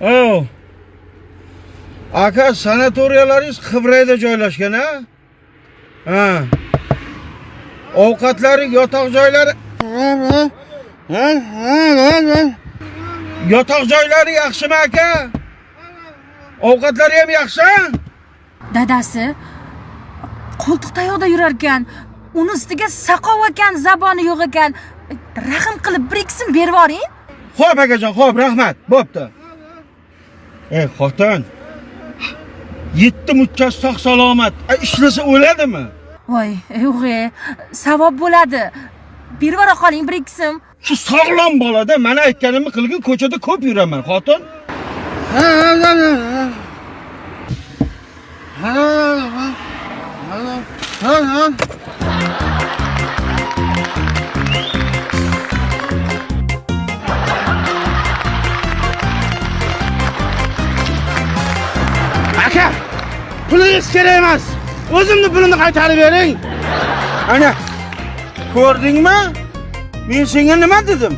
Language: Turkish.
Oh. Aka sanatoriyalaringiz Qibrayda joylashgan a? Ha. Ovqatlari, yotoq joylari Yotoq joylari yaxshimi aka? Ovqatlari ham yaxshi? Dadasi qo'ltiq tayoqda yurar ekan. Uni ustiga saqov ekan, zaboni yo'q ekan. Rahm qilib bir ikkisini berib yuboring. Xo'p akajon, xo'p, rahmat. Bo'pti. Ey xotin. Yetti muchas sog' salomat. Ishlasa o'ladimi? Voy, yo'g'e, savob bo'ladi. Berib yubora qoling bir ikkisim. Shu sog'lom bolada mana aytganimni qilgin ko'chada ko'p yuraman, xotin. Aka, pulingiz kerak emas. O'zimni pulimni qaytarib bering. Ana, ko'rdingmi? Men senga nima dedim?